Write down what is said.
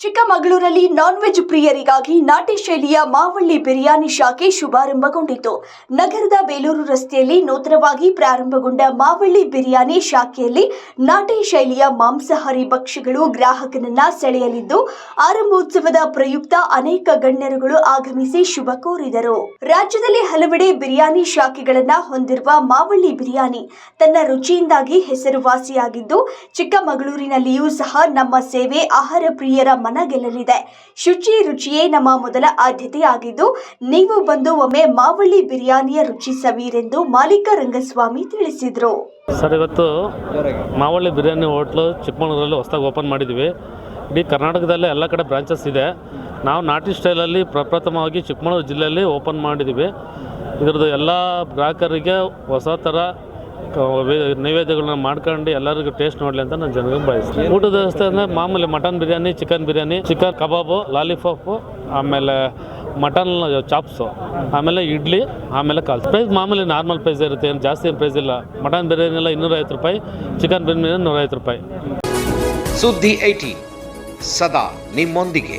ಚಿಕ್ಕಮಗಳೂರಲ್ಲಿ non veg ಪ್ರಿಯರಿಗಾಗಿ ನಾಟಿ ಶೈಲಿಯ ಮಾವಳ್ಳಿ ಬಿರಿಯಾನಿ ಶಾಖೆ ಶುಭಾರಂಭಗೊಂಡಿತು. ನಗರದ ಬೇಲೂರು ರಸ್ತೆಯಲ್ಲಿ ನೂತನವಾಗಿ ಪ್ರಾರಂಭಗೊಂಡ ಮಾವಳ್ಳಿ ಬಿರಿಯಾನಿ ಶಾಖೆಯಲ್ಲಿ ನಾಟಿ ಶೈಲಿಯ ಮಾಂಸಾಹಾರಿ ಭಕ್ಷ್ಯಗಳು ಗ್ರಾಹಕನನ್ನ ಸೆಳೆಯಲಿದ್ದು, ಆರಂಭೋತ್ಸವದ ಪ್ರಯುಕ್ತ ಅನೇಕ ಗಣ್ಯರುಗಳು ಆಗಮಿಸಿ ಶುಭ ಕೋರಿದರು. ರಾಜ್ಯದಲ್ಲಿ ಹಲವೆಡೆ ಬಿರಿಯಾನಿ ಶಾಖೆಗಳನ್ನ ಹೊಂದಿರುವ ಮಾವಳ್ಳಿ ಬಿರಿಯಾನಿ ತನ್ನ ರುಚಿಯಿಂದಾಗಿ ಹೆಸರುವಾಸಿಯಾಗಿದ್ದು, ಚಿಕ್ಕಮಗಳೂರಿನಲ್ಲಿಯೂ ಸಹ ನಮ್ಮ ಸೇವೆ ಆಹಾರ ಪ್ರಿಯರ ಮನ ಗೆಲ್ಲಲಿದೆ. ಶುಚಿ ರುಚಿಯೇ ನಮ್ಮ ಮೊದಲ ಆದ್ಯತೆಯಾಗಿದ್ದು, ನೀವು ಬಂದು ಒಮ್ಮೆ ಮಾವಳ್ಳಿ ಬಿರಿಯಾನಿಯ ರುಚಿ ಸವೀರೆಂದು ಮಾಲೀಕ ರಂಗಸ್ವಾಮಿ ತಿಳಿಸಿದರು. ಸರ್, ಇವತ್ತು ಮಾವಳ್ಳಿ ಬಿರಿಯಾನಿ ಹೋಟ್ಲು ಚಿಕ್ಕಮಗಳೂರಲ್ಲಿ ಹೊಸದಾಗಿ ಓಪನ್ ಮಾಡಿದ್ವಿ ಇಡೀ ಕರ್ನಾಟಕದಲ್ಲೇ ಎಲ್ಲ ಕಡೆ ಬ್ರಾಂಚಸ್ ಇದೆ. ನಾವು ನಾಟಿ ಸ್ಟೈಲಲ್ಲಿ ಪ್ರಪ್ರಥಮವಾಗಿ ಚಿಕ್ಕಮಗಳೂರು ಜಿಲ್ಲೆಯಲ್ಲಿ ಓಪನ್ ಮಾಡಿದ್ದೀವಿ. ಇದರದ್ದು ಎಲ್ಲ ಗ್ರಾಹಕರಿಗೆ ಹೊಸ ಥರ ನೈವೇದ್ಯಗಳನ್ನ ಮಾಡ್ಕೊಂಡು ಎಲ್ಲರಿಗೂ ಟೇಸ್ಟ್ ನೋಡಲಿ ಅಂತ ನಾನು ಜನರಿಗೆ ಬಯಸ್ತೀನಿ. ಊಟದ ವ್ಯವಸ್ಥೆ ಅಂದರೆ ಮಾಮೂಲಿ mutton biryani, chicken biryani, chicken kebab, lollipop, ಆಮೇಲೆ ಮಟನ್ ಚಾಪ್ಸು, ಆಮೇಲೆ ಇಡ್ಲಿ, ಆಮೇಲೆ ಕಾಲ್. ಪ್ರೈಸ್ ಮಾಮೂಲಿ ನಾರ್ಮಲ್ ಪ್ರೈಸ್ ಇರುತ್ತೆ, ಏನು ಜಾಸ್ತಿ ಏನು ಪ್ರೈಸ್ ಇಲ್ಲ. ಮಟನ್ ಬಿರಿಯಾನಿ ಎಲ್ಲ ಇನ್ನೂರೈವತ್ತು ರೂಪಾಯಿ, ಚಿಕನ್ ಬಿರಿಯಾನಿ ನೂರೈವತ್ತು ರೂಪಾಯಿ. ಸುದ್ದಿ ಐಟಿ, ಸದಾ ನಿಮ್ಮೊಂದಿಗೆ.